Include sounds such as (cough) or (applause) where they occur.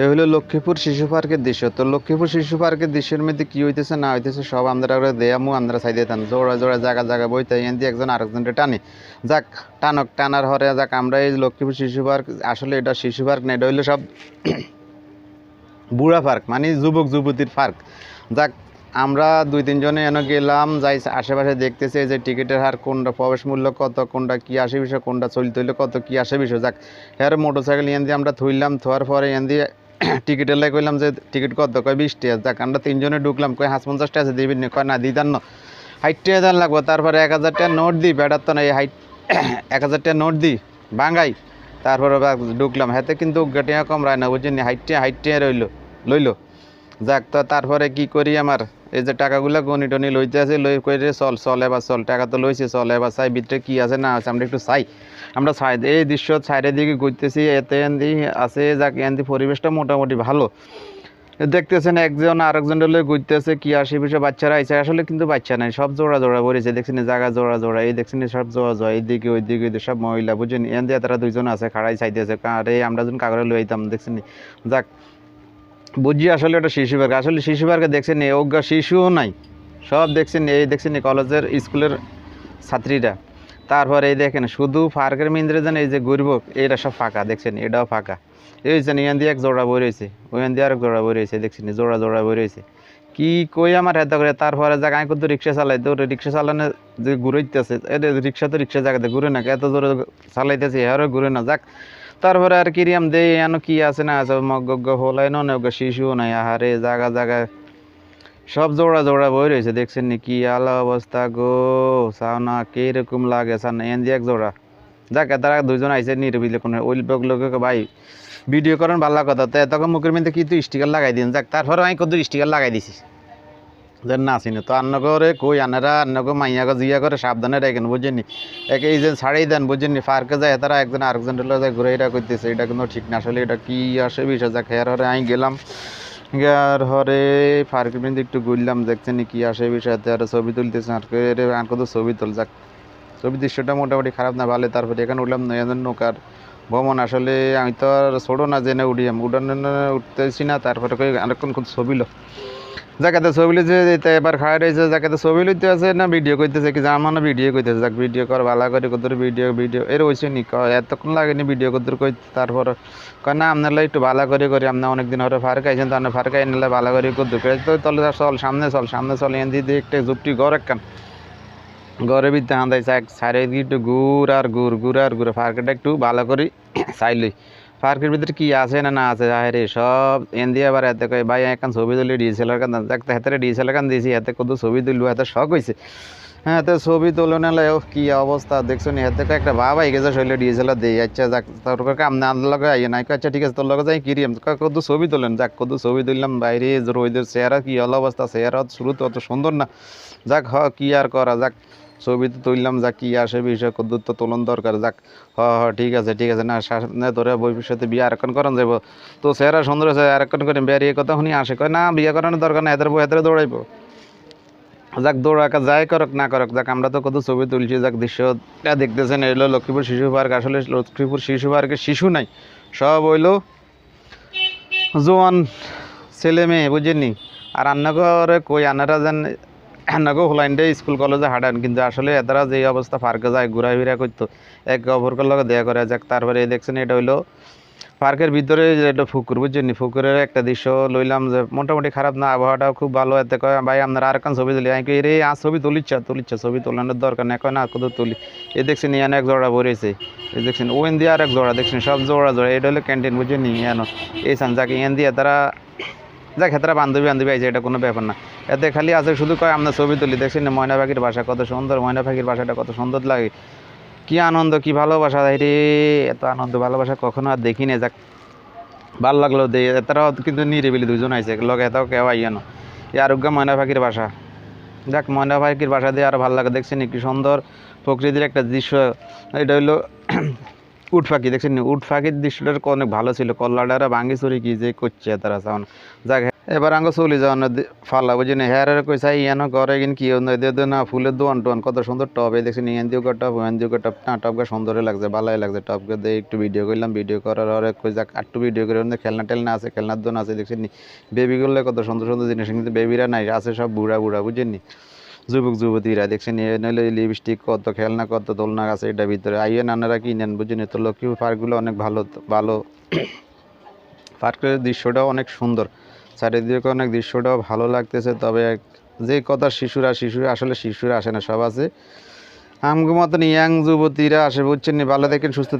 এ হলো লক্ষ্মীপুর শিশু পার্কের দৃশ্য। তো লক্ষ্মীপুর শিশু পার্কের দৃশ্যের মধ্যে কি হইতেছে, না হইতেছে, সব আমরা দেয়ামু, আমরা সাইডে টান জোড়া জোড়া জায়গা জায়গা বইতে এন দিয়ে একজন আরেকজনকে টানি। যাক, টানক, টানার হরে, যাক, আমরা এই লক্ষ্মীপুর শিশু পার্ক, আসলে এটা শিশু পার্ক না, এটা হইল সব বুড়া পার্ক মানে যুবক যুবতীর পার্ক। যাক, আমরা দুই তিনজনে এনে গেলাম, যাই আশেপাশে দেখতেছি যে টিকিটের হার, কোনটা প্রবেশ মূল্য কত, কোনটা কি আসে বিষয়, কোনটা চলতে হইলে কত, কি আসে বিষয়। যাক হ্যাঁ মোটর সাইকেল এন দিয়ে আমরা থইলাম, থোয়ার পরে এন দিয়ে (clears throat) টিকিটের লাগে কইলাম যে টিকিট কত কয় বিশ টাকা যাক আমরা তিনজনে ঢুকলাম, কয় হাঁস পঞ্চাশ টাকা দিবি না, কয় না দিই না। হাইট টাকা দেন লাগবো, তারপরে এক হাজার টাকা নোট দিই বেড়ার তো না এই হাইট (clears throat) এক হাজার টাকা নোট দিই ভাঙাই তারপরে ঢুকলাম। হাতে কিন্তু গেটিয়া কম রায় না বুঝিনি হাইট টাকা হাইট টাকা রইল, লইলো। যাক, তো তারপরে কি করি আমার? এই যে টাকাগুলো গনি টনি লইতে আছে, লই করে চল চল এবার চল। টাকা তো লইছে, চল এবার চাই ভিতরে কি আছে, না আছে, আমরা একটু চাই। আমরা চাই, এই দৃশ্য সাইডের দিকে ঘুরতেছি, এতে এন্দি আছে, যাক, এন্দি পরিবেশটা মোটামুটি ভালো। দেখতেছেন একজন আরেকজনের লই ঘুরতেছে, কি বিষয় বাচ্চারা আইছে। আসলে কিন্তু বাচ্চা নাই, সব জোড়া জোড়া পড়েছে। দেখছেন জায়গা জোড়া জোড়া, এই দেখছেন সব জোড়া জোড়া, এইদিকে ওইদিকে ওইদিকে সব মহিলা, বুঝছেন? এন তারা দুইজন আছে, খাড়াই চাইতেছে আরে আমরা যখন কাগরে লই আইতাম দেখছেন যাক বুঝি আসলে ওটা শিশু পার্ক। আসলে শিশু পার্কে দেখছেন এই অজ্ঞা শিশুও নাই। সব দেখছেন এই দেখছেন কলেজের স্কুলের ছাত্রীরা। তারপরে এই দেখেন, শুধু পার্কের মিন্দ্রে যেন এই যে ঘুরব এইটা সব ফাঁকা, দেখছেন? এটাও ফাঁকা। এই যে ইয়ান দিয়ে এক জোড়া বই রয়েছে, ওইখান দিয়ে আরেক জোড়া বই রয়েছে, দেখছেন? জোড়া জোড়া বই রয়েছে। কি কই আমার এত করে? তারপরে জায়গা আমি কিন্তু রিক্সা চালাই, তো রিক্সা চালানো যে ঘুরাইতেছে, এটা রিক্সা তো রিক্সা জায়গাতে ঘুরে না, এত জোরে চালাইতেছে এরও ঘুরে না। যাক তারপরে আর কিরিয়াম দে, এনো কি আছে, না আছে মগ্গ হলাই না ওগা, শিশু, নাই, আহারে জায়গা জায়গা সব জোড়া জোড়া বই রয়েছে, দেখছেন নি কি আলো অবস্থা গো চাও না কীরকম লাগে সান এন এক জোড়া। যাক তারা দুজন আইসে নিরবিলে কোনো, ওই লোক ভাই, ভিডিও করেন ভালো কথা। তো তখন মুখের মধ্যে কি তুই স্টিকার লাগাই দিন। যাক তারপরে আমি কত স্টিকার লাগাই দিছি। যে না চিনি। তো আন্ন করে কই আনারা, আন্ন করে মাইয়া করে জিয়া করে সাবধানে রাখেন বুঝেনি একে এই যে ছাড়াই দেন বুঝেনি পার্কে যায়, তারা একজন আরেকজন যায় ঘুরে এটা করতেছে এটা কিন্তু ঠিক না, আসলে এটা কি আসে বিষয়? যাক, হেয়ার হরে আমি গেলাম। গিয়ার হরে পার্কের মধ্যে একটু ঘুরলাম দেখছেন কি আসে বিষয়? আর ছবি তুলতেছে, আর আর কত ছবি তুল, যাক। ছবি দৃশ্যটা মোটামুটি খারাপ না ভালো তারপরে এখানে উঠলাম নয়াজন নৌকার ভ্রমণ। আসলে আমি তো আর ছোটো না, জেনে উঠি, আমি উঠানো উঠতেছি না, তারপরে কই অনেকক্ষণ খুব ছবি লো। জায়গাতে ছবি লিছে এটা এবার খাওয়া রয়েছে, জায়গাতে ছবি লইতে আছে না ভিডিও করতেছে, কি আমার না ভিডিও করতেছে, যাক ভিডিও কর, ভালো করে কত ভিডিও ভিডিও এর হয়েছে নি এতক্ষণ লাগেনি ভিডিও করতে কই তারপর কয়, না, আপনার একটু ভালো করে করি আপনি অনেকদিন হরে ফার্ক আইছেন তো ফার্ক আই নিলে ভালো করে করতে কই তো তলে চল সামনে চল সামনে, চল, এন দিদি একটা জুপটি ঘর একখান। ঘরে বিদ্যা হান্দাই চাক সাইডে একটু ঘুর আর ঘুর ঘুর আর ঘুরে পার্কটা একটু ভালো করে চাইলই পার্কের ভিতরে কি আছে না না আছে আরে সব এন দিয়ে আবার এতে কয়, ভাই, এখন ছবি তুলি ডিএসএলআর কান দেখতে হাতে ডিএসএলআর কান দিয়েছি হাতে কত ছবি তুলবো হাতে শখ হয়েছে হ্যাঁ তো ছবি তোলো না কি অবস্থা, দেখছ নি? হাতে একটা আই গেছে শৈলে ডিএসএলআর দেই আচ্ছা যাক, তোর আমনে আনন্দ লগে আইয়ে নাই আচ্ছা ঠিক আছে, তোর লগে যাই কিরিয়াম কত ছবি তোলেন? যাক, কত ছবি তুললাম, বাইরে রোদের চেহারা, কি অবস্থা, চেহারা শুরু তো অত সুন্দর না। যাক, হ, কি আর করা, যাক। ছবি তো তুললাম যাক কি আসে, বিষয় কদ্দুর তো তোলন দরকার, যাক। হ হ, ঠিক আছে ঠিক আছে। না সামনে তোরে ভবিষ্যতে বিয়ে আরেকন করান যাব তো চেহারা সুন্দর আছে আরেকন করে বিয়ার এই কথা শুনি আসে, কয় না, বিয়ে করানোর দরকার না এদের বউ এদের দৌড়াইবো। যাক দৌড়াকা যাই করক, না করক, যাক, আমরা তো কত ছবি তুলছি, যাক দৃশ্যটা দেখতেছেন, এলো লক্ষ্মীপুর শিশু পার্ক। আসলে লক্ষ্মীপুর শিশু পার্কে শিশু নাই, সব হইল জোয়ান ছেলে মেয়ে, বুঝেননি? আর রান্নাঘরে কই? আনারা যেন রান্নাগো হোলাইন্ডে স্কুল, কলেজে হাঁটান। কিন্তু আসলে এতারা যে অবস্থা, পার্কে যায় ঘুরা ফিরা করতো এক অপরকের লগে দেয়া করে। যাক, তারপরে এই দেখছেন, এটা হইল পার্কের ভিতরে একটা পুকুর বুঝছেন পুকুরের একটা দৃশ্য লইলাম যে মোটামুটি খারাপ না, আবহাওয়াটাও খুব ভালো, এতে কয়, ভাই, আপনারা আর কান ছবি তুলি? আমি রে আর ছবি তুলিচ্ছা তুলিচ্ছা, ছবি তোলানোর দরকার না কয়, না, কত তুলি? এ দেখছেন, ইয়ান এক জোড়া ভরেছে। এই দেখছেন, ওয়েন দিয়ে আর এক জোড়া, দেখছেন, সব জোড়া জোড়া। এটা হলো ক্যান্টিন, বুঝছেন ইয়ান এই সান, যাকে, ইয়ান দিয়ে তারা যাক হেতারা বান্ধবী বান্ধবী আইছে, এটা কোনো ব্যাপার না। এতে খালি আছে, শুধু কয় আমরা ছবি তুলি, দেখছি না ময়না পাখির বাসা কত সুন্দর, ময়না পাখির বাসাটা কত সুন্দর লাগে। কি আনন্দ, কি ভালোবাসা রে এত আনন্দ, ভালোবাসা কখনো আর দেখি না যাক। ভালো লাগল, দে তারাও কিন্তু নিরিবিলি দুজন আইছে, লগে এটাও কেউ আইয়ানো এই আরোগ্য ময়না পাখির বাসা। যাক, ময়না পাখির বাসা দিয়ে আরও ভালো লাগে, দেখছেন কি সুন্দর প্রকৃতির একটা দৃশ্য। এটা হইল উট পাখি দেখছেন? উট পাখির দৃশ্যটা অনেক ভালো ছিল। কল্লাডারা ভাঙ্গি চুরি কি যে করছে তারা চান যাক এবার আঙ্গ চলে যাওয়ার ফালা বুঝি না? হ্যাঁ কই চাই ইয়ান করে কিন কি না ফুলের দোয়ান টোয়ান, কত সুন্দর টপ এই দেখছেন ইয়ান দিও টপ ওয়ান দিও টপ না টপকে সুন্দরই লাগছে, ভালোই লাগছে টপকে দিয়ে একটু ভিডিও করলাম ভিডিও করার পরে কই যাক একটু ভিডিও করে খেলনা টেলনা আছে, খেলনার দোন আছে, দেখছেন নি? বেবিগুলো কত সুন্দর সুন্দর জিনিস, কিন্তু বেবিরা নাই, আছে সব বুড়া বুড়া বুঝেন নি? যুবক যুবতীরা দেখছেন, এ নইলে লিপস্টিক কত, খেলনা কত, দোলনা আছে এটার ভিতরে। আইয়ে নানারা কিনেন বুঝেন তো লক্ষ্মী পার্কগুলো অনেক ভালো ভালো। পার্কের দৃশ্যটাও অনেক সুন্দর। চারিদিকে অনেক দৃশ্যটাও ভালো লাগতেছে, তবে যে কথা শিশুরা শিশুরা আসলে শিশুরা আসে না, সব আছে। আমগো মতন ইয়াং যুবতীরা আসে, বুঝছেন ভালো দেখেন, সুস্থ